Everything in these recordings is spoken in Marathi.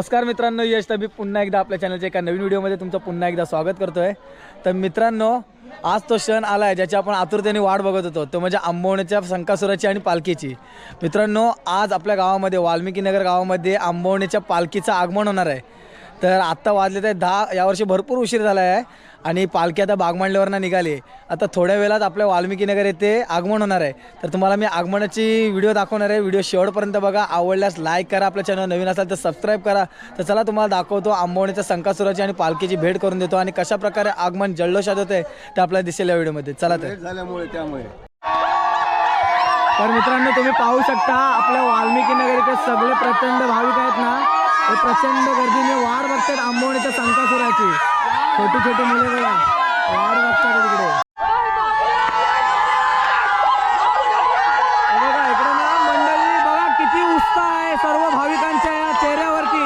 नमस्कार मित्रांनो यश तबी पुन्हा एकदा आपल्या चॅनलच्या एका नवीन व्हिडिओमध्ये तुमचं पुन्हा एकदा स्वागत करतोय. तर मित्रांनो आज तो क्षण आला आहे ज्याची आपण आतुरतेने वाट बघत होतो. तो म्हणजे आंबवण्याच्या संकासुराची आणि पालखीची. मित्रांनो आज आपल्या गावामध्ये वाल्मिकीनगर गावामध्ये आंबवण्याच्या पालखीचं आगमन होणार आहे. तर आत्ता वाजले ते दहा यावर्षी भरपूर उशीर झाला आहे. आणि पालखी आता बागमांडल्यावरनं निघाली. आता थोड्या वेळात आपल्या वाल्मिकीनगर येथे आगमन होणार आहे. तर तुम्हाला मी आगमनाची व्हिडिओ दाखवणार आहे. व्हिडिओ शेवटपर्यंत बघा. आवडल्यास लाईक करा आपल्या चॅनल नवीन असाल तर सबस्क्राईब करा. तर चला तुम्हाला दाखवतो आंबवणीच्या संकासुराची आणि पालखीची भेट करून देतो. आणि कशा प्रकारे आगमन जल्लोषात होते ते आपल्याला दिसेल या व्हिडिओमध्ये. चला तर. झाल्यामुळे त्यामुळे. तर मित्रांनो तुम्ही पाहू शकता आपल्या वाल्मिकी नगर इथे सगळे प्रचंड भाविक आहेत ना. हे प्रचंड गर्दीने वाट बघतात आंबवणीच्या संकासुराची छोटी छोटी मुले बघा. वाट बघतात तिकडे बघा इकडे ना मंडळी बघा किती उत्साह आहे सर्व भाविकांच्या या चेहऱ्यावरती.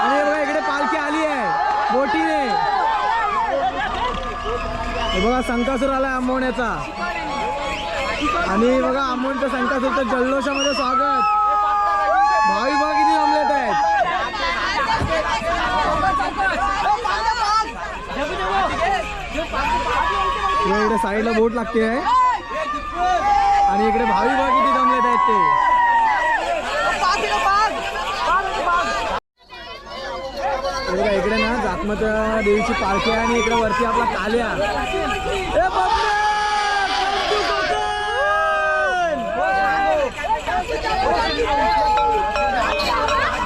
आणि बघा इकडे पालखी आली आहे बोटीने. बघा संकासूर आलाय आंबवण्याचा. आणि बघा आंबोणच्या संकासूरचं जल्लोषामध्ये स्वागत. भाविक बघा किती जमलेत आहेत. इकडे साईडला बोट लागते. आहे आणि इकडे भावी भाग किती जमलेत आहेत ते. इकडे ना जातमत देवीची पालखी आहे आणि इकडे वरती आपला काल्या ए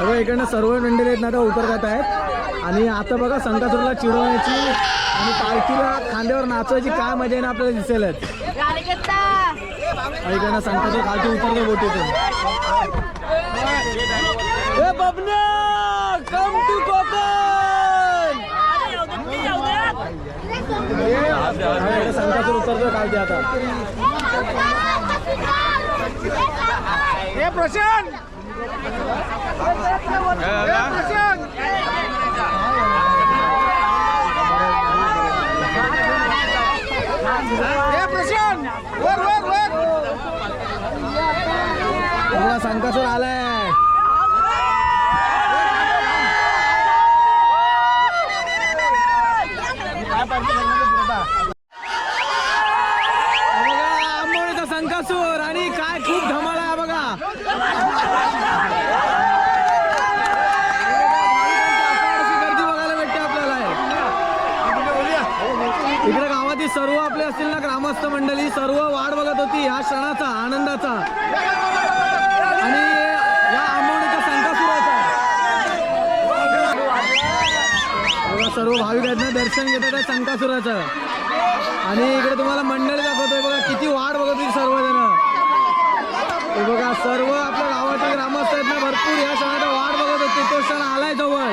अगं इकडनं सर्व मंडळी आहेत ना त्या उतरत आहेत. आणि आता बघा संकासुरला चिडवण्याची आणि पालखीला खांद्यावर नाचवायची काय मजा आहे ना आपल्याला दिसेलच आणि इकडनं संकासुर खालती उतरते बोटीतून. ए बबन्या कम टू कोकण संकासुर उतरतोय खालती आता. हे प्रशांत! हे सर आलाय बघा, आंबोलीचा संकासूर आणि काय खूप धमाल आहे बघा अशी गर्दी बघायला भेटते आपल्याला इकडे गावातील सर्व आपले असतील ना ग्रामस्थ मंडळी सर्व वाट बघत होती ह्या क्षणाचा आनंदाचा. आणि या आंबवणीच्या संकासुराचा सर्व भाविक आहेत ना दर्शन घेतात त्या संकासुराचं आणि इकडे तुम्हाला मंडळी दाखवतोय बघा किती वाट बघत होती सर्वजण. हे बघा सर्व आपल्या गावाचे ग्रामस्थ आहेत ना भरपूर या क्षणाचा वाट बघत होते. तो क्षण आलाय जवळ.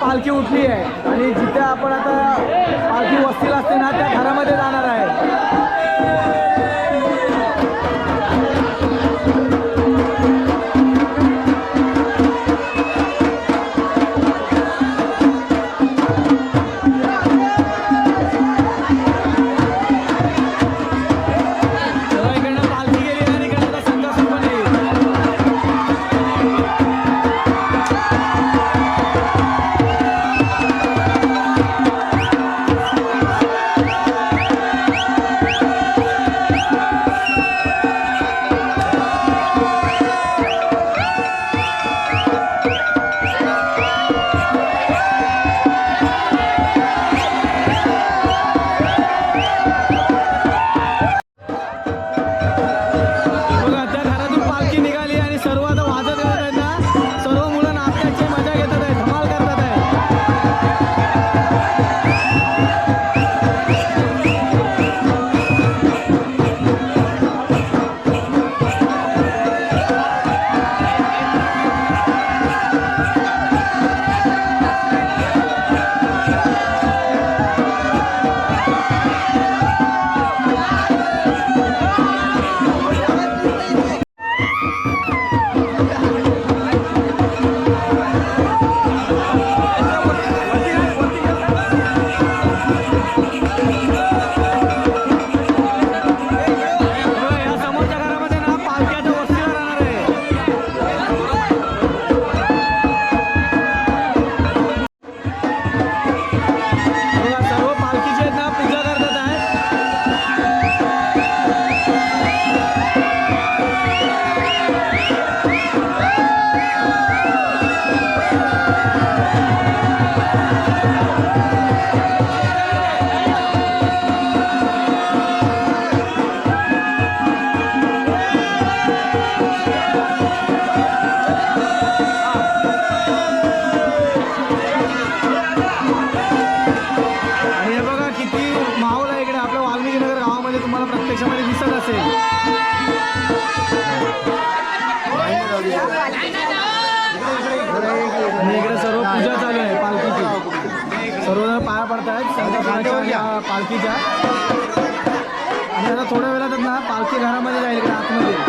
पालखी उठली आहे. आणि जिथे आपण आता पालखी वस्तीला असते ना त्या घरामध्ये जाणार आहे. पालखीच्या. आणि आता थोड्या वेळात ना पालखी घरामध्ये जाईल का आतमध्ये.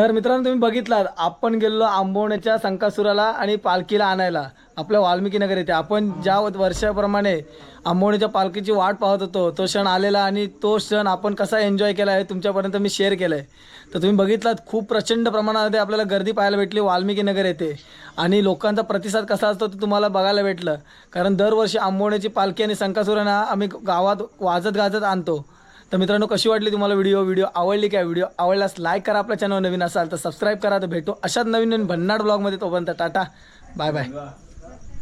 तर मित्रांनो तुम्ही बघितलात आपण गेलो आंबवण्याच्या संकासुराला आणि पालखीला आणायला. आपल्या वाल्मिकी नगर येथे. आपण ज्या वर्षाप्रमाणे आंबवण्याच्या पालखीची वाट पाहत होतो तो क्षण आलेला आणि तो क्षण आपण कसा एन्जॉय केला आहे तुमच्यापर्यंत मी शेअर केला आहे तर तुम्ही बघितलात खूप प्रचंड प्रमाणामध्ये आपल्याला गर्दी पाहायला भेटली वाल्मिकी नगर येथे. आणि लोकांचा प्रतिसाद कसा असतो ते तुम्हाला बघायला भेटलं. कारण दरवर्षी आंबवण्याची पालखी आणि संकासुरांना आम्ही गावात वाजत गाजत आणतो. तर मित्रांनो कशी वाटली तुम्हाला व्हिडिओ? व्हिडिओ आवडली काय व्हिडिओ आवडल्यास लाईक करा आपल्या चॅनल नवीन असाल तर सबस्क्राईब करा. तर भेटू अशाच नवीन नवीन भन्नाट ब्लॉगमध्ये तोपर्यंत टाटा. Bye bye